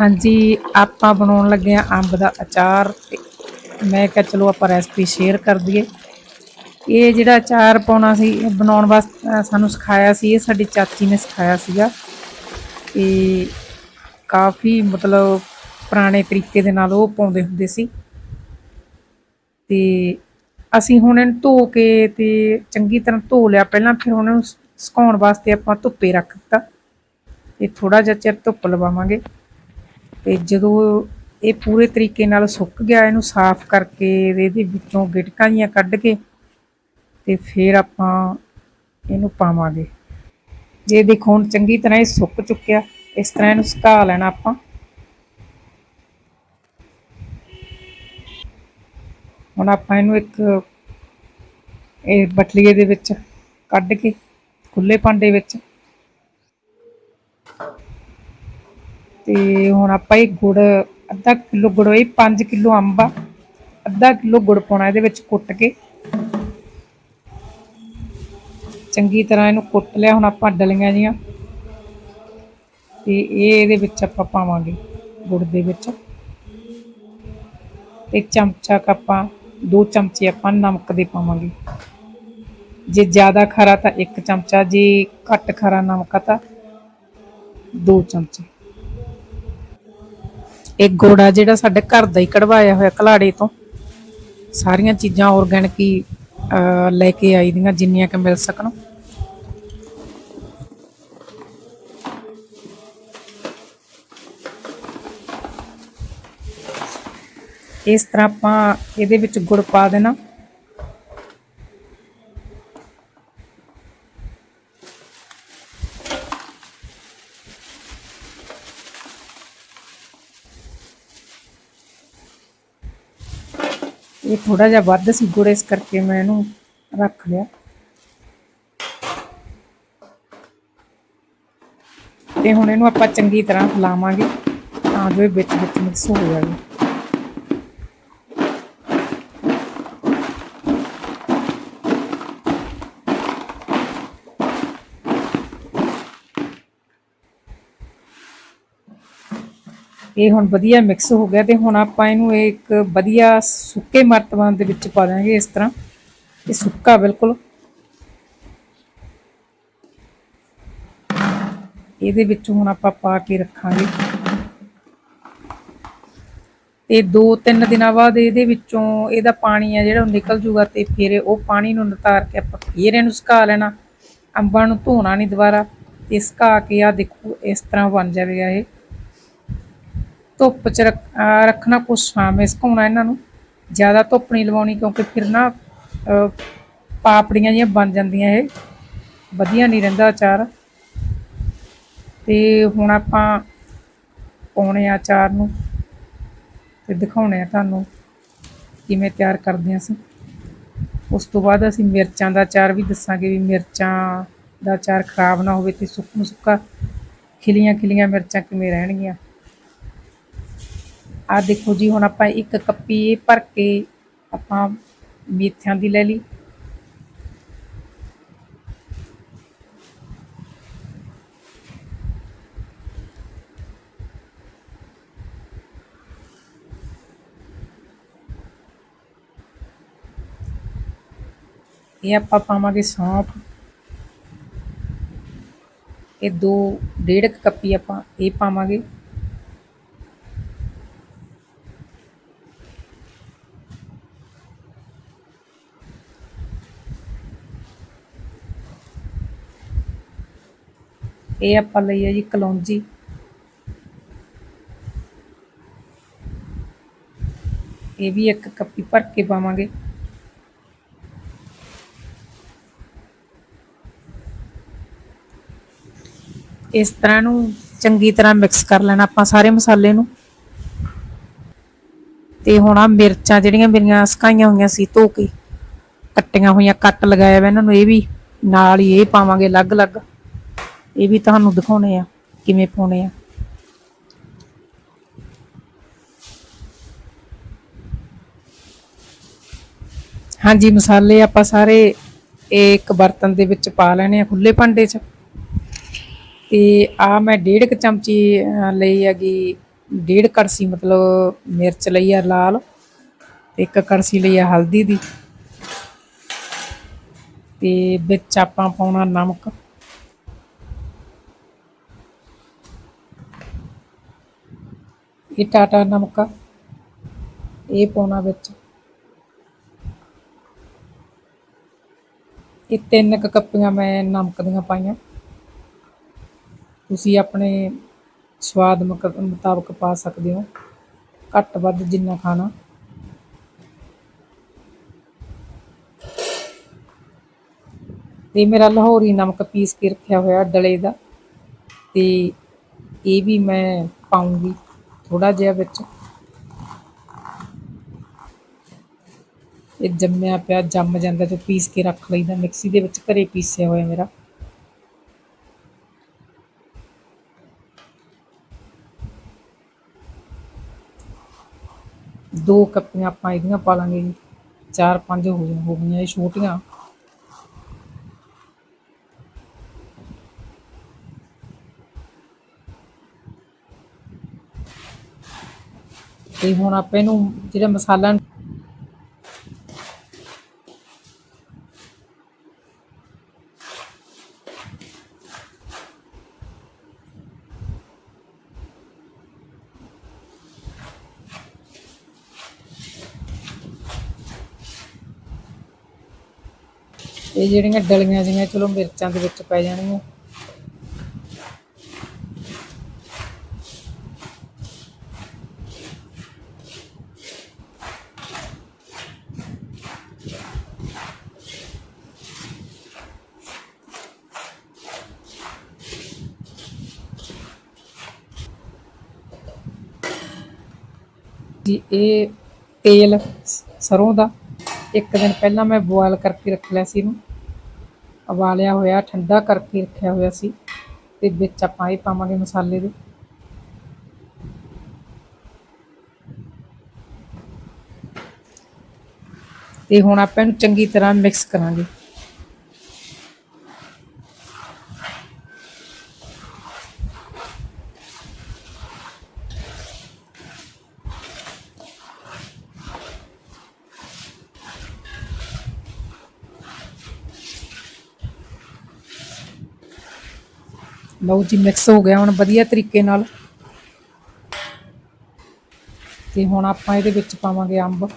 ਹਾਂਜੀ, ਆਪਾਂ ਬਣਾਉਣ ਲੱਗੇ ਆ ਅੰਬ ਦਾ ਅਚਾਰ ਤੇ ਮੈਂ ਕਿਹਾ ਚਲੋ ਆਪਾਂ ਰੈਸਪੀ ਸ਼ੇਅਰ ਕਰ ਦਈਏ। ਇਹ ਜਿਹੜਾ ਅਚਾਰ ਪਾਉਣਾ ਸੀ ਬਣਾਉਣ ਵਾਸਤੇ ਸਾਨੂੰ ਸਿਖਾਇਆ ਸੀ, ਇਹ ਸਾਡੀ ਚਾਚੀ ਨੇ ਸਿਖਾਇਆ ਸੀਗਾ। ਤੇ ਕਾਫੀ ਮਤਲਬ ਪੁਰਾਣੇ ਤਰੀਕੇ ਦੇ ਨਾਲ ਉਹ ਪਾਉਂਦੇ ਹੁੰਦੇ ਸੀ। ਤੇ ਅਸੀਂ ਹੁਣ ਇਹਨੂੰ ਧੋ ਕੇ ਤੇ ਚੰਗੀ ਤਰ੍ਹਾਂ ਧੋ ਲਿਆ। ਪਹਿਲਾਂ ਫਿਰ ਹੁਣ ਇਹਨੂੰ ਸੁਕਾਉਣ ਵਾਸਤੇ ਆਪਾਂ ਧੁੱਪੇ ਰੱਖ ਦਿੱਤਾ। ਤੇ ਥੋੜਾ ਜਿਹਾ ਚਿਰ ਧੁੱਪ ਲਵਾਵਾਂਗੇ। ਤੇ ਜਦੋਂ ਇਹ ਪੂਰੇ ਤਰੀਕੇ ਨਾਲ ਸੁੱਕ ਗਿਆ, ਇਹਨੂੰ ਸਾਫ਼ ਕਰਕੇ ਇਹਦੇ ਵਿੱਚੋਂ ਗਿਟਕਾਂ ਜੀਆਂ ਕੱਢ ਕੇ ਤੇ ਫਿਰ ਆਪਾਂ ਇਹਨੂੰ ਪਾਵਾਂਗੇ। ਜੇ ਦੇਖੋ, ਹੁਣ ਚੰਗੀ ਤਰ੍ਹਾਂ ਇਹ ਸੁੱਕ ਚੁੱਕਿਆ। ਇਸ ਤਰ੍ਹਾਂ ਇਹਨੂੰ ਸੁਕਾ ਲੈਣਾ ਆਪਾਂ। ਹੁਣ ਆਪਾਂ ਇਹਨੂੰ ਇੱਕ ਇਹ ਬਟਲੀਏ ਦੇ ਵਿੱਚ ਕੱਢ ਕੇ ਖੁੱਲੇ ਭਾਂਡੇ ਵਿੱਚ ਤੇ ਹੁਣ ਆਪਾਂ ਇਹ ਗੁੜ, ਅੱਧਾ ਕਿਲੋ ਗੁੜ ਇਹ 5 ਕਿਲੋ ਅੰਬ ਆ। ਅੱਧਾ ਕਿਲੋ ਗੁੜ ਪਾਉਣਾ ਇਹਦੇ ਵਿੱਚ ਕੁੱਟ ਕੇ। ਚੰਗੀ ਤਰ੍ਹਾਂ ਇਹਨੂੰ ਕੁੱਟ ਲਿਆ, ਹੁਣ ਆਪਾਂ ਡਲੀਆਂ ਜੀਆਂ। ਤੇ ਇਹ ਇਹਦੇ ਵਿੱਚ ਆਪਾਂ ਪਾਵਾਂਗੇ ਗੁੜ ਦੇ ਵਿੱਚ। ਤੇ ਚਮਚਾ ਕੁ ਆਪਾਂ, ਦੋ ਚਮਚੇ ਆਪਾਂ ਨਮਕ ਦੇ ਪਾਵਾਂਗੇ। ਜੇ ਜ਼ਿਆਦਾ ਖਰਾ ਤਾਂ ਇੱਕ ਚਮਚਾ, ਜੇ ਘੱਟ ਖਰਾ ਨਮਕ ਆ ਤਾਂ ਦੋ ਚਮਚੇ। ਇੱਕ ਗੋੜਾ ਜਿਹੜਾ ਸਾਡੇ ਘਰ ਦਾ ਹੀ ਕਢਵਾਇਆ ਹੋਇਆ ਕਲਾੜੇ ਤੋਂ, ਸਾਰੀਆਂ ਚੀਜ਼ਾਂ ਆਰਗੈਨਿਕ ਹੀ ਲੈ ਕੇ ਆਈ ਦੀਆਂ ਜਿੰਨੀਆਂ ਕਿ ਮਿਲ ਸਕਣ। ਇਸ ਤਰ੍ਹਾਂ ਆਪਾਂ ਇਹਦੇ ਵਿੱਚ ਗੁੜ ਪਾ ਦੇਣਾ। ਇਹ ਥੋੜਾ ਜਿਹਾ ਵੱਧ ਸੀ, ਗੁੜ ਇਸ ਕਰਕੇ ਮੈਂ ਇਹਨੂੰ ਰੱਖ ਲਿਆ। ਤੇ ਹੁਣ ਇਹਨੂੰ ਆਪਾਂ ਚੰਗੀ ਤਰ੍ਹਾਂ ਫਲਾਵਾਂਗੇ ਤਾਂ ਜੋ ਇਹ ਵਿੱਚ ਵਿੱਚ ਮਿਕਸ ਹੋ ਜਾਵੇ। ਇਹ ਹੁਣ ਵਧੀਆ ਮਿਕਸ ਹੋ ਗਿਆ ਤੇ ਹੁਣ ਆਪਾਂ ਇਹਨੂੰ ਇੱਕ ਵਧੀਆ ਸੁੱਕੇ ਮਰਤਬਾਨ ਦੇ ਵਿੱਚ ਪਾ ਦਾਂਗੇ ਇਸ ਤਰ੍ਹਾਂ। ਇਹ ਸੁੱਕਾ ਬਿਲਕੁਲ। ਇਹਦੇ ਵਿੱਚ ਹੁਣ ਆਪਾਂ ਪਾ ਕੇ ਰੱਖਾਂਗੇ। ਤੇ 2-3 ਦਿਨਾਂ ਬਾਅਦ ਇਹਦੇ ਵਿੱਚੋਂ ਇਹਦਾ ਪਾਣੀ ਆ ਜਿਹੜਾ ਉਹ ਨਿਕਲ ਜੂਗਾ ਤੇ ਫਿਰ ਉਹ ਪਾਣੀ ਨੂੰ ਨਤਾਰ ਕੇ ਆਪਾਂ ਫਿਰ ਇਹਨੂੰ ਸੁਕਾ ਲੈਣਾ। ਅੰਬਾਂ ਨੂੰ ਧੋਣਾ ਨਹੀਂ ਦੁਬਾਰਾ। ਤੇ ਸੁਕਾ ਕੇ ਆ ਦੇਖੋ ਇਸ ਤਰ੍ਹਾਂ ਬਣ ਜਾਵੇਗਾ ਇਹ। ਧੁੱਪ ਚ ਰੱਖ- ਰੱਖਣਾ ਕੁਛ ਸ਼ਾਮੇ ਸੁਕਾਉਣਾ ਇਹਨਾਂ ਨੂੰ। ਜ਼ਿਆਦਾ ਧੁੱਪ ਨਹੀਂ ਲਵਾਉਣੀ ਕਿਉਂਕਿ ਫਿਰ ਨਾ ਪਾਪੜੀਆਂ ਜਿਹੀਆਂ ਬਣ ਜਾਂਦੀਆਂ ਇਹ। ਵਧੀਆ ਨਹੀਂ ਰਹਿੰਦਾ ਅਚਾਰ। ਤੇ ਹੁਣ ਆਪਾਂ ਪਾਉਣੇ ਆ ਅਚਾਰ ਨੂੰ ਤੇ ਦਿਖਾਉਣੇ ਆ ਤੁਹਾਨੂੰ ਕਿਵੇਂ ਤਿਆਰ ਕਰਦੇ ਹਾਂ ਅਸੀਂ। ਉਸ ਤੋਂ ਬਾਅਦ ਅਸੀਂ ਮਿਰਚਾਂ ਦਾ ਅਚਾਰ ਵੀ ਦੱਸਾਂਗੇ ਵੀ ਮਿਰਚਾਂ ਦਾ ਅਚਾਰ ਖਰਾਬ ਨਾ ਹੋਵੇ ਤੇ ਸੁੱਕ ਨੂੰ ਸੁੱਕਾ ਖਿਲੀਆਂ ਖਿਲੀਆਂ ਮਿਰਚਾਂ ਕਿਵੇਂ ਰਹਿਣਗੀਆਂ। ਆ ਦੇਖੋ ਜੀ, ਹੁਣ ਆਪਾਂ ਇੱਕ ਕੱਪੀ ਇਹ ਭਰ ਕੇ ਆਪਾਂ ਮੇਥਿਆਂ ਦੀ ਲੈ ਲਈ। ਇਹ ਆਪਾਂ ਪਾਵਾਂਗੇ ਸੌਂਫ। ਇਹ ਦੋ ਡੇਢ ਕੁ ਕੱਪੀ ਆਪਾਂ ਇਹ ਪਾਵਾਂਗੇ। ਇਹ ਆਪਾਂ ਲਈ ਹੈ ਜੀ ਕਲੌਂਜੀ। ਇਹ ਵੀ ਇੱਕ ਕੱਪੀ ਭਰ ਕੇ ਪਾਵਾਂਗੇ। ਇਸ ਤਰ੍ਹਾਂ ਨੂੰ ਚੰਗੀ ਤਰ੍ਹਾਂ ਮਿਕਸ ਕਰ ਲੈਣਾ ਆਪਾਂ ਸਾਰੇ ਮਸਾਲੇ ਨੂੰ। ਤੇ ਹੁਣ ਆ ਮਿਰਚਾਂ ਜਿਹੜੀਆਂ ਮੇਰੀਆਂ ਸਕਾਈਆਂ ਹੋਈਆਂ ਸੀ ਧੋ ਕੇ, ਕੱਟੀਆਂ ਹੋਈਆਂ, ਕੱਟ ਲਗਾਇਆ ਵਾ ਇਹਨਾਂ ਨੂੰ, ਇਹ ਵੀ ਨਾਲ ਹੀ ਇਹ ਪਾਵਾਂਗੇ ਅਲੱਗ-ਅਲੱਗ। ਇਹ ਵੀ ਤੁਹਾਨੂੰ ਦਿਖਾਉਣੇ ਆ, ਕਿਵੇਂ ਪਾਉਣੇ ਆ। ਹਾਂਜੀ, ਮਸਾਲੇ ਆਪਾਂ ਸਾਰੇ ਇਹ ਇੱਕ ਬਰਤਨ ਦੇ ਵਿੱਚ ਪਾ ਲੈਣੇ ਆ ਖੁੱਲੇ ਭਾਂਡੇ 'ਚ। ਤੇ ਆ ਮੈਂ ਡੇਢ ਕੁ ਚਮਚੀ ਲਈ ਹੈਗੀ ਡੇਢ ਕੜਸੀ ਮਤਲਬ ਮਿਰਚ ਲਈ ਆ ਲਾਲ ਇੱਕ ਕੜਸੀ ਲਈ ਆ ਹਲਦੀ ਦੀ। ਤੇ ਵਿੱਚ ਆਪਾਂ ਪਾਉਣਾ ਨਮਕ। ਇਹ ਟਾਟਾ ਨਮਕਾ, ਇਹ ਪਾਉਣਾ ਵਿੱਚ। ਇਹ ਤਿੰਨ ਕੁ ਕੱਪੀਆਂ ਮੈਂ ਨਮਕ ਦੀਆਂ ਪਾਈਆਂ। ਤੁਸੀਂ ਆਪਣੇ ਸਵਾਦ ਮੁਕ- ਮੁਤਾਬਕ ਪਾ ਸਕਦੇ ਹੋ। ਘੱਟ ਵੱਧ ਜਿੰਨਾ ਖਾਣਾ। ਤੇ ਮੇਰਾ ਲਾਹੌਰੀ ਨਮਕ ਪੀਸ ਕੇ ਰੱਖਿਆ ਹੋਇਆ ਡਲੇ ਦਾ। ਤੇ ਇਹ ਵੀ ਮੈਂ ਪਾਉਂਗੀ ਥੋੜਾ ਜਿਹਾ ਵਿੱਚ। ਇਹ ਜੰਮਿਆ ਪਿਆ, ਜੰਮ ਜਾਂਦਾ ਤੇ ਪੀਸ ਕੇ ਰੱਖ ਲਈਦਾ। ਮਿਕਸੀ ਦੇ ਵਿੱਚ ਘਰੇ ਪੀਸਿਆ ਹੋਇਆ ਮੇਰਾ। ਦੋ ਕੱਪੀਆਂ ਆਪਾਂ ਇਹਦੀਆਂ ਪਾ ਲਾਂਗੇ। ਜੀ ਚਾਰ ਪੰਜ ਹੋ ਗਈਆਂ ਹੋ ਗਈਆਂ ਇਹ ਛੋਟੀਆਂ। ਤੇ ਹੁਣ ਆਪਾਂ ਇਹਨੂੰ ਜਿਹੜਾ ਮਸਾਲਾ ਇਹ ਜਿਹੜੀਆਂ ਡਲੀਆਂ ਜਿਹੀਆਂ, ਚਲੋ ਮਿਰਚਾਂ ਦੇ ਵਿੱਚ ਪੈ ਜਾਣਗੀਆਂ। ਜੀ ਇਹ ਤੇਲ ਸ- ਸਰੋਂ ਦਾ ਇੱਕ ਦਿਨ ਪਹਿਲਾਂ ਮੈਂ ਬੋਇਲ ਕਰਕੇ ਰੱਖ ਲਿਆ ਸੀ ਇਹਨੂੰ। ਉਬਾਲਿਆ ਹੋਇਆ, ਠੰਡਾ ਕਰਕੇ ਰੱਖਿਆ ਹੋਇਆ ਸੀ ਤੇ ਵਿੱਚ ਆਪਾਂ ਇਹ ਪਾਵਾਂਗੇ ਮਸਾਲੇ ਦੇ। ਤੇ ਹੁਣ ਆਪਾਂ ਇਹਨੂੰ ਚੰਗੀ ਤਰ੍ਹਾਂ ਮਿਕਸ ਕਰਾਂਗੇ। ਲਓ ਜੀ ਮਿਕਸ ਹੋ ਗਿਆ ਹੁਣ ਵਧੀਆ ਤਰੀਕੇ ਨਾਲ। ਤੇ ਹੁਣ ਆਪਾਂ ਇਹਦੇ ਵਿੱਚ ਪਾਵਾਂਗੇ ਅੰਬ।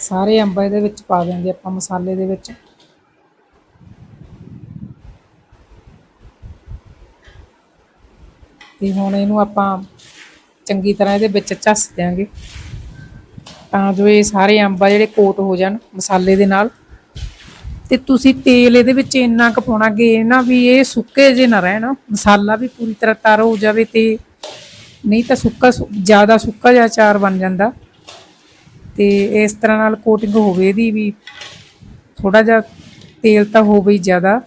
ਸਾਰੇ ਅੰਬ ਇਹਦੇ ਵਿੱਚ ਪਾ ਦਿਆਂਗੇ ਆਪਾਂ ਮਸਾਲੇ ਦੇ ਵਿੱਚ। ਤੇ ਹੁਣ ਇਹਨੂੰ ਆਪਾਂ ਚੰਗੀ ਤਰ੍ਹਾਂ ਇਹਦੇ ਵਿੱਚ ਝੱਸ ਦਿਆਂਗੇ। ਤਾਂ ਜੋ ਇਹ ਸਾਰੇ ਅੰਬ ਆ ਜਿਹੜੇ ਕੋਟ ਹੋ ਜਾਣ ਮਸਾਲੇ ਦੇ ਨਾਲ। ਤੇ ਤੁਸੀਂ ਤੇਲ ਇਹਦੇ ਵਿੱਚ ਇੰਨਾ ਕੁ ਪਾਉਣਾ ਕਿ ਨਾ ਵੀ ਇਹ ਸੁੱਕੇ ਜੇ ਨਾ ਰਹਿਣ, ਮਸਾਲਾ ਵੀ ਪੂਰੀ ਤਰ੍ਹਾਂ ਤਰ ਹੋ ਜਾਵੇ ਤੇ ਨਹੀਂ ਤਾਂ ਸੁੱਕਾ ਜ਼ਿਆਦਾ ਸੁੱਕਾ ਜਿਹਾ ਅਚਾਰ ਬਣ ਜਾਂਦਾ। ਤੇ ਇਸ ਤਰ੍ਹਾਂ ਨਾਲ ਕੋਟਿੰਗ ਹੋਵੇ ਇਹਦੀ ਵੀ ਥੋੜਾ ਜਿਹਾ ਤੇਲ ਤਾਂ ਹੋਵੇ ਜ਼ਿਆਦਾ।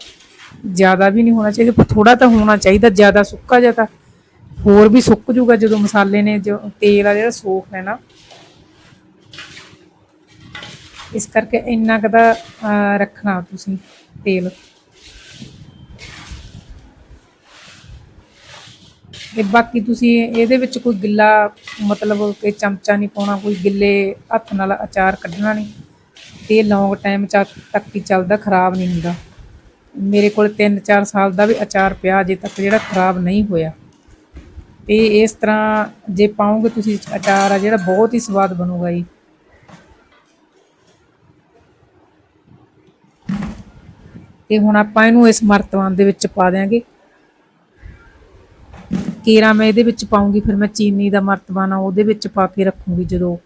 ਜ਼ਿਆਦਾ ਵੀ ਨਹੀਂ ਹੋਣਾ ਚਾਹੀਦਾ ਥੋੜਾ ਤਾਂ ਹੋਣਾ ਚਾਹੀਦਾ, ਜ਼ਿਆਦਾ ਸੁੱਕਾ ਜਿਹਾ ਤਾਂ ਹੋਰ ਵੀ ਸੁੱਕ ਜੂਗਾ ਜਦੋਂ ਮਸਾਲੇ ਨੇ ਜੋ ਤੇਲ ਆ ਜਿਹੜਾ ਸੋਖ ਲੈਣਾ ਇਸ ਕਰਕੇ ਇੰਨਾ ਕੁ ਦਾ ਰੱਖਣਾ ਤੁਸੀਂ, ਤੇਲ। ਤੇ ਬਾਕੀ ਤੁਸੀਂ ਇਹਦੇ ਵਿੱਚ ਕੋਈ ਗਿੱਲਾ, ਮਤਲਬ ਕਿ ਚਮਚਾ ਨਹੀਂ ਪਾਉਣਾ, ਕੋਈ ਗਿੱਲੇ ਹੱਥ ਨਾਲ ਅਚਾਰ ਕੱਢਣਾ ਨਹੀਂ। ਤੇ ਲੌਂਗ ਟਾਈਮ ਤੱਕ ਹੀ ਚੱਲਦਾ, ਖਰਾਬ ਨਹੀਂ ਹੁੰਦਾ। ਮੇਰੇ ਕੋਲ 3-4 ਸਾਲ ਦਾ ਵੀ ਅਚਾਰ ਪਿਆ, ਅਜੇ ਤੱਕ ਜਿਹੜਾ ਖਰਾਬ ਨਹੀਂ ਹੋਇਆ। ਤੇ ਇਸ ਤਰ੍ਹਾਂ ਜੇ ਪਾਉਂਗੇ ਤੁਸੀਂ ਅਚਾਰ ਆ, ਜਿਹੜਾ ਬਹੁਤ ਹੀ ਸਵਾਦ ਬਣੂਗਾ ਜੀ। ਤੇ ਹੁਣ ਆਪਾਂ ਇਹਨੂੰ ਇਸ ਮਰਤਬਾਨ ਦੇ ਵਿੱਚ ਪਾ ਦਿਆਂਗੇ। ਕੇਰਾ ਮੈਂ ਇਹਦੇ ਵਿੱਚ ਪਾਉਂਗੀ, ਫਿਰ ਮੈਂ ਚੀਨੀ ਦਾ ਮਰਤਬਾਨ ਉਹਦੇ ਵਿੱਚ ਪਾ ਕੇ ਰੱਖੂੰਗੀ ਜਦੋਂ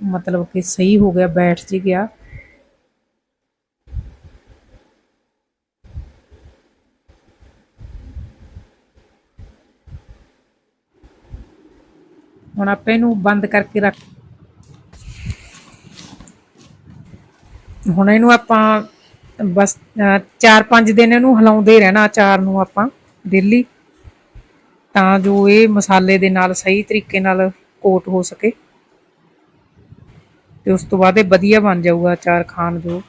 ਮਤਲਬ ਕਿ ਸਹੀ ਹੋ ਗਿਆ, ਬੈਠ ਜੀ ਗਿਆ। ਹੁਣ ਆਪਾਂ ਇਹਨੂੰ ਬੰਦ ਕਰਕੇ ਰੱਖ ਹੁਣ ਇਹਨੂੰ ਆਪਾਂ ਬਸ 4-5 ਦਿਨ ਇਹਨੂੰ ਹਿਲਾਉਂਦੇ ਰਹਿਣਾ ਅਚਾਰ ਨੂੰ ਆਪਾਂ ਡੇਲੀ ਤਾਂ ਜੋ ਇਹ ਮਸਾਲੇ ਦੇ ਨਾਲ ਸਹੀ ਤਰੀਕੇ ਨਾਲ ਕੋਟ ਹੋ ਸਕੇ। ਤੇ ਉਸ ਤੋਂ ਬਾਅਦ ਇਹ ਵਧੀਆ ਬਣ ਜਾਊਗਾ ਅਚਾਰ ਖਾਣ ਜੋ।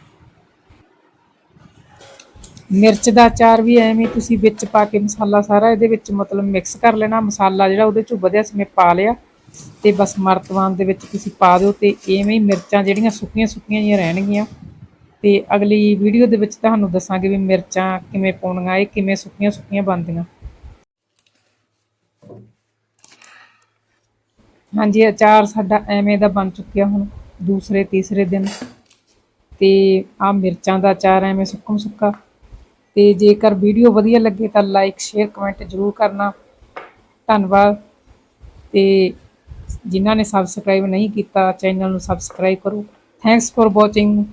ਮਿਰਚ ਦਾ ਅਚਾਰ ਵੀ ਐਵੇਂ ਤੁਸੀਂ ਵਿੱਚ ਪਾ ਕੇ ਮਸਾਲਾ ਸਾਰਾ ਇਹਦੇ ਵਿੱਚ ਮਤਲਬ ਮਿਕਸ ਕਰ ਲੈਣਾ। ਮਸਾਲਾ ਜਿਹੜਾ ਉਹਦੇ ਚੋਂ ਵਧੀਆ ਸਮੇਂ ਪਾ ਲਿਆ। ਤੇ ਬਸ ਮਰਤਵਾਨ ਦੇ ਵਿੱਚ ਤੁਸੀਂ ਪਾ ਦਿਓ ਤੇ ਐਵੇਂ ਹੀ ਮਿਰਚਾਂ ਜਿਹੜੀਆਂ ਸੁੱਕੀਆਂ ਸੁੱਕੀਆਂ ਜਿਹੀਆਂ ਰਹਿਣਗੀਆਂ। ਤੇ ਅਗਲੀ ਵੀਡੀਓ ਦੇ ਵਿੱਚ ਤੁਹਾਨੂੰ ਦੱਸਾਂਗੇ ਵੀ ਮਿਰਚਾਂ ਕਿਵੇਂ ਪਾਉਣੀਆਂ, ਇਹ ਕਿਵੇਂ ਸੁੱਕੀਆਂ ਸੁੱਕੀਆਂ ਬਣਦੀਆਂ। ਹਾਂਜੀ, ਅਚਾਰ ਸਾਡਾ ਐਵੇਂ ਦਾ ਬਣ ਚੁੱਕਿਆ ਹੁਣ, ਦੂਸਰੇ, ਤੀਸਰੇ ਦਿਨ। ਤੇ ਆ ਮਿਰਚਾਂ ਦਾ ਅਚਾਰ ਐਵੇਂ ਸੁੱਕਮ ਸੁੱਕਾ। ਤੇ ਜੇਕਰ ਵੀਡੀਓ ਵਧੀਆ ਲੱਗੇ ਤਾਂ ਲਾਈਕ ਸ਼ੇਅਰ ਕਮੈਂਟ ਜ਼ਰੂਰ ਕਰਨਾ। ਧੰਨਵਾਦ। ਤੇ ਜਿਨ੍ਹਾਂ ਨੇ ਸਬਸਕ੍ਰਾਈਬ ਨਹੀਂ ਕੀਤਾ, ਚੈਨਲ ਨੂੰ ਸਬਸਕ੍ਰਾਈਬ ਕਰੋ। Thanks for watching